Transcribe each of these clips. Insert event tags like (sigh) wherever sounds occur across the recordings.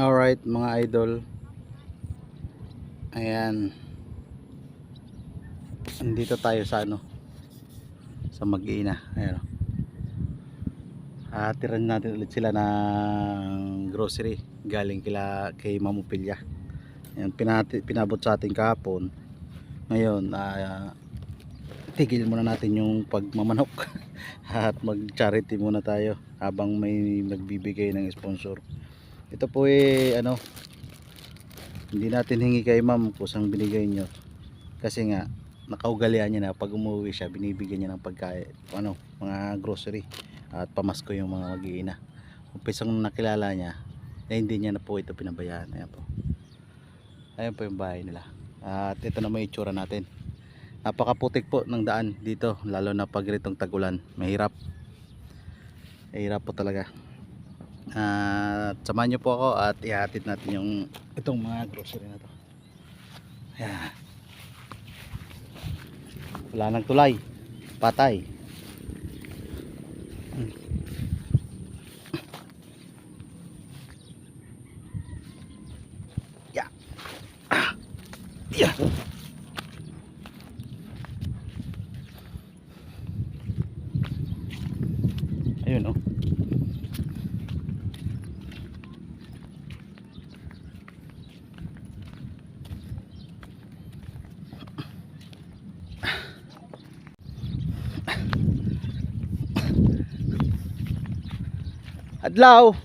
Alright mga idol. Ayan. Andito tayo sa ano. Sa mag-iina. Ayan. o. Atiran natin ulit sila ng grocery galing kila kay Mamupilya. Ayan, pinati, pinabot sa atin kahapon. Ngayon, ah, tigil muna natin yung pagmamanok (laughs) at mag-charity muna tayo habang may nagbibigay ng sponsor. Ito po eh ano hindi natin hingi kay ma'am kusang binigay nyo. Kasi nga nakaugalian niya na pag umuwi siya binibigyan niya ng pagkain ano mga grocery at pamasko yung mga mag-iina. Umpisang nakilala niya na hindi niya na po ito pinabayaan. Ayan po. Ayan po yung bahay nila. At ito na may itsura natin. Napakaputik po ng daan dito lalo na pag ritong tagulan. Mahirap. Mahirap po talaga at samahan nyo po ako at ihatid natin yung itong mga grocery na to. Ayan. Wala nang tulay. Patay. Hmm. ya Ah. ya ayun oh Adlaw.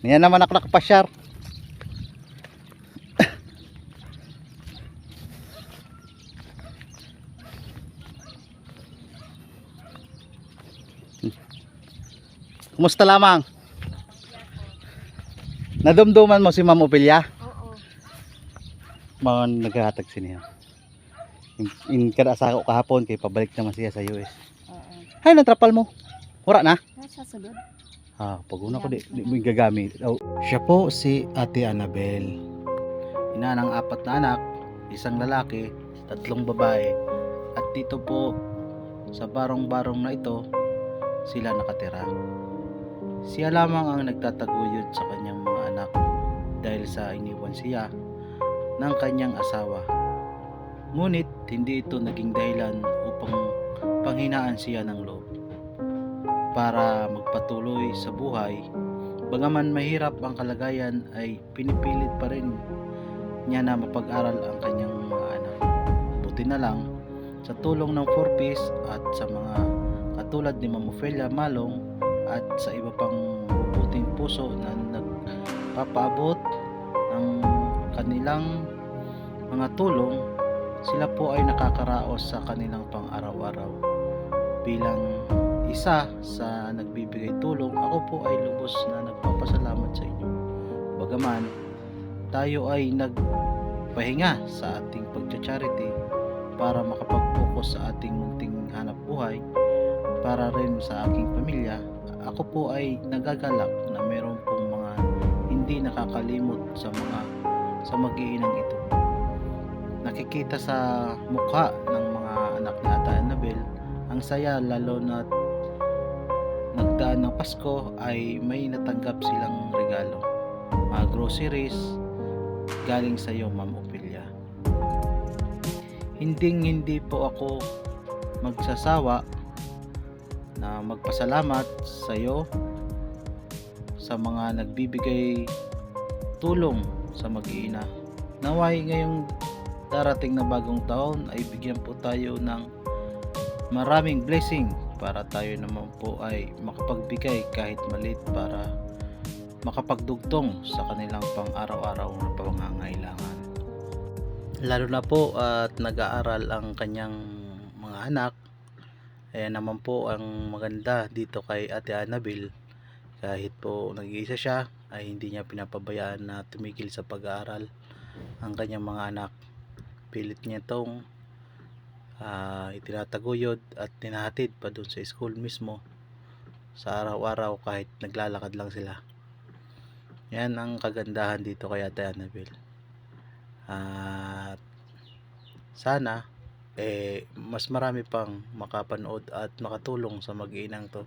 Niya naman ako nakapasyar. Kumusta lamang? Nadumduman mo si Ma'am Opelia? Oo. Mga naghahatag siniya. In, in kada sa ako kahapon kay pabalik naman siya sa US. Ay, natrapal mo. Wala na? Nasa sunod. Ah, pag una ko di, di mo gagamit. Oh. Siya po si Ate Annabel. Ina ng apat na anak, isang lalaki, tatlong babae. At dito po sa barong-barong na ito, sila nakatira. Siya lamang ang nagtataguyod sa kanyang mga anak dahil sa iniwan siya ng kanyang asawa. Ngunit hindi ito naging dahilan upang panghinaan siya ng loob para magpatuloy sa buhay. Bagaman mahirap ang kalagayan ay pinipilit pa rin niya na mapag-aral ang kanyang mga anak. Buti na lang sa tulong ng 4Ps at sa mga katulad ni Ma'am Ofelia Malong at sa iba pang mabuting puso na nagpapaabot ng kanilang mga tulong, sila po ay nakakaraos sa kanilang pang-araw-araw bilang isa sa nagbibigay tulong, ako po ay lubos na nagpapasalamat sa inyo. Bagaman, tayo ay nagpahinga sa ating pagcha-charity para makapag-focus sa ating munting hanap buhay para rin sa aking pamilya. Ako po ay nagagalak na meron pong mga hindi nakakalimot sa mga sa mag-iinang ito. Nakikita sa mukha ng mga anak ni Ata Annabel ang saya lalo na nagdaan ng Pasko ay may natanggap silang regalo. Mga groceries galing sa iyo, Ma'am Opelia. Hinding hindi po ako magsasawa na magpasalamat sa iyo sa mga nagbibigay tulong sa mag-iina. Naway ngayong darating na bagong taon ay bigyan po tayo ng maraming blessing para tayo naman po ay makapagbigay kahit maliit para makapagdugtong sa kanilang pang-araw-araw na pangangailangan. Lalo na po at nag-aaral ang kanyang mga anak. Ayan naman po ang maganda dito kay Ate Annabel. Kahit po nag-iisa siya ay hindi niya pinapabayaan na tumigil sa pag-aaral ang kanyang mga anak. Pilit niya tong ah, itinataguyod at tinahatid pa doon sa school mismo sa araw-araw kahit naglalakad lang sila. Yan ang kagandahan dito kay Ate Annabel. At sana eh mas marami pang makapanood at makatulong sa mag-iinang to.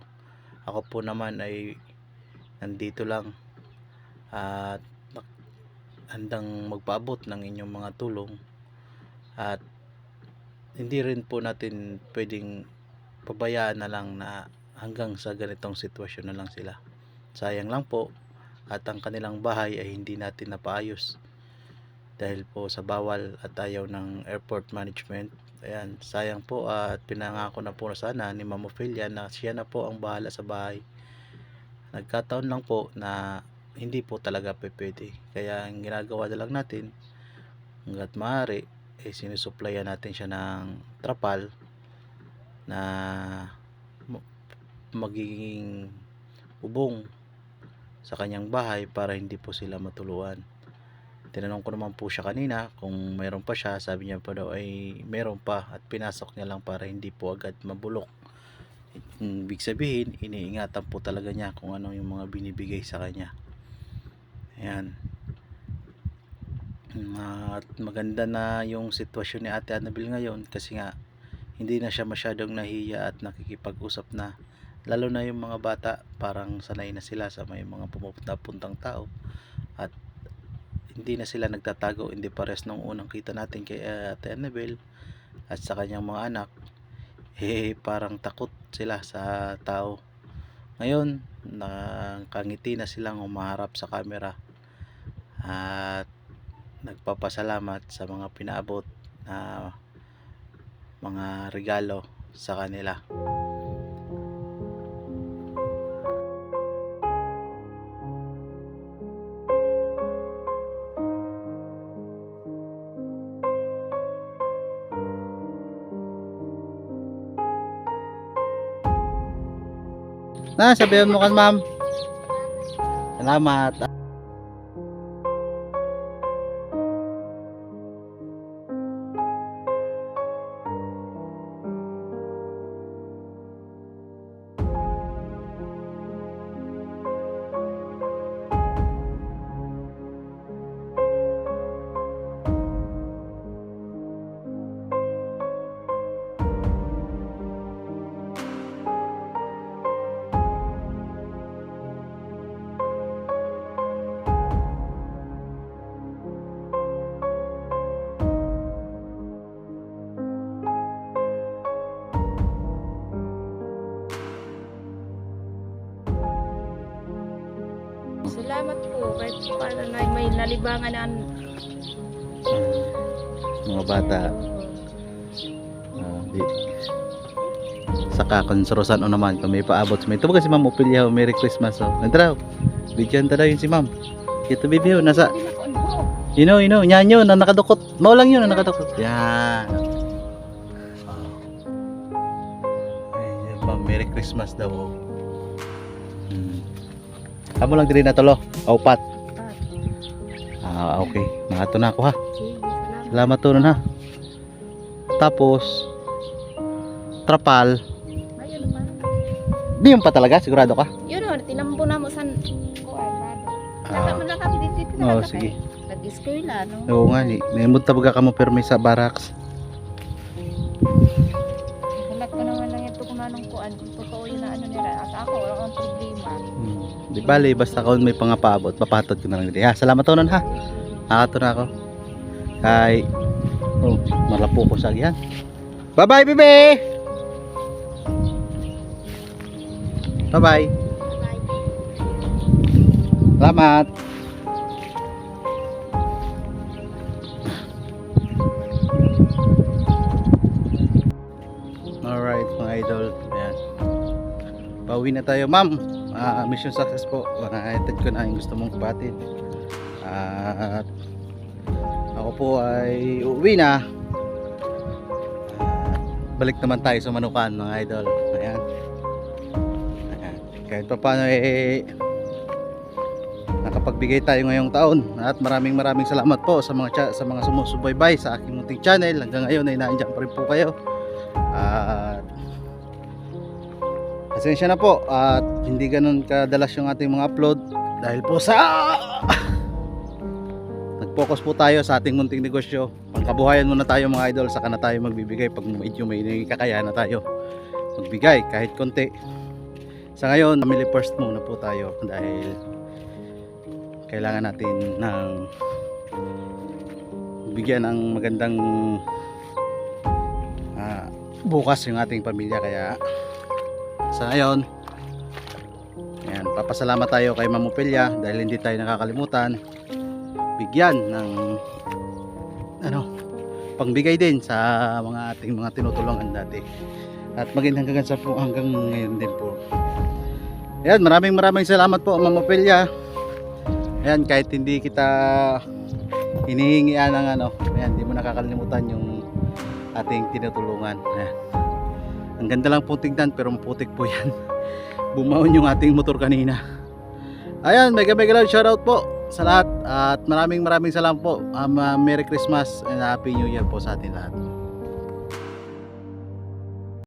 Ako po naman ay nandito lang at handang magpaabot ng inyong mga tulong at hindi rin po natin pwedeng pabayaan na lang na hanggang sa ganitong sitwasyon na lang sila. Sayang lang po at ang kanilang bahay ay hindi natin napaayos dahil po sa bawal at ayaw ng airport management. Ayan sayang po at pinangako na po sana ni Ma'am Ophelia na siya na po ang bahala sa bahay. Nagkataon lang po na hindi po talaga pwede kaya ang ginagawa na lang natin hanggat maaari eh sinusuplayan natin siya ng trapal na ma- magiging ubong sa kanyang bahay para hindi po sila matuluan. Tinanong ko naman po siya kanina kung mayroon pa siya. Sabi niya pa daw ay mayroon pa at pinasok niya lang para hindi po agad mabulok. Ibig sabihin iniingatan po talaga niya kung ano yung mga binibigay sa kanya. Ayan at maganda na yung sitwasyon ni ate Annabel ngayon kasi nga hindi na siya masyadong nahiya at nakikipag-usap na. Lalo na yung mga bata parang sanay na sila sa may mga pumupunta-puntang tao at hindi na sila nagtatago hindi pares nung unang kita natin kay uh, ate Annabel at sa kanyang mga anak. Eh parang takot sila sa tao. Ngayon nakangiti na silang umaharap sa camera at nagpapasalamat sa mga pinaabot na mga regalo sa kanila Na, sabihan mo kan ma'am. Salamat. Salamat paano na may nalibangan na Mga bata. ah, di. Saka konserosan o naman kung may paabot sa may ito kasi ma'am Ophelia Merry Christmas oh. Nandraw. Bigyan ta yun si ma'am. Ito bibiyo nasa Hindi na ko ano. You know, you know, yan yun, na nakadukot. Mau lang yun, na nakadukot. Yan. Oh. Ay, ma'am, Merry Christmas daw. oh. Hmm. Amo lang din na tolo. Aupat. Ah, okay. Nakato na ako ha. Salamat. To nun ha. Tapos, trapal. Ayun naman. Di yun pa talaga, sigurado ka? Yun o, tinambo na mo san. Ah, Oo, lang sige. Nag-eskwela no. Oo nga, ni. Naimod tabaga ka mo permi sa barracks. Halat ko naman lang ito kung anong kuan. Totoo yun na ano nila. At ako, wala akong problema. Di bali, basta kung may pangapaabot, papatod ko na lang. Ha, salamat to nun ha. Nakato na ako. Kay, oh, malapo ko sa yan. Bye-bye, bebe! Bye-bye. Salamat. Pauwi na tayo, ma'am. Ah, mission success po. Nakahitid ko na yung gusto mong kapatid. At ako po ay uuwi na. At balik naman tayo sa Manukan, mga idol. Ayan. Ayan. Kahit pa paano eh nakapagbigay tayo ngayong taon at maraming maraming salamat po sa mga sa mga sumusubaybay sa aking munting channel hanggang ngayon ay naandyan pa rin po kayo at pasensya na po at hindi ganun kadalas yung ating mga upload. Dahil po sa nag-focus po tayo sa ating munting negosyo. Pangkabuhayan muna tayo mga idol. Saka na tayo magbibigay pag medyo may kakayahan na tayo. Magbigay kahit konti. Sa ngayon, family first muna po tayo dahil kailangan natin ng bigyan ng magandang ah, bukas yung ating pamilya. Kaya sa ngayon ayan, papasalamat tayo kay Ma'am Opelia dahil hindi tayo nakakalimutan. Bigyan ng ano pangbigay din sa mga ating mga tinutulungan dati. At maging hanggang sa po hanggang ngayon din po. Ayan maraming maraming salamat po Ma'am Opelia ayan kahit hindi kita hinihingian ng ano ayan hindi mo nakakalimutan yung ating tinutulungan. Ayan. Ang ganda lang po tignan pero maputik po yan. (laughs) Bumaon yung ating motor kanina. Ayan mega mega love shoutout po sa lahat. At maraming maraming salamat po. Um, uh, Merry Christmas and Happy New Year po sa atin lahat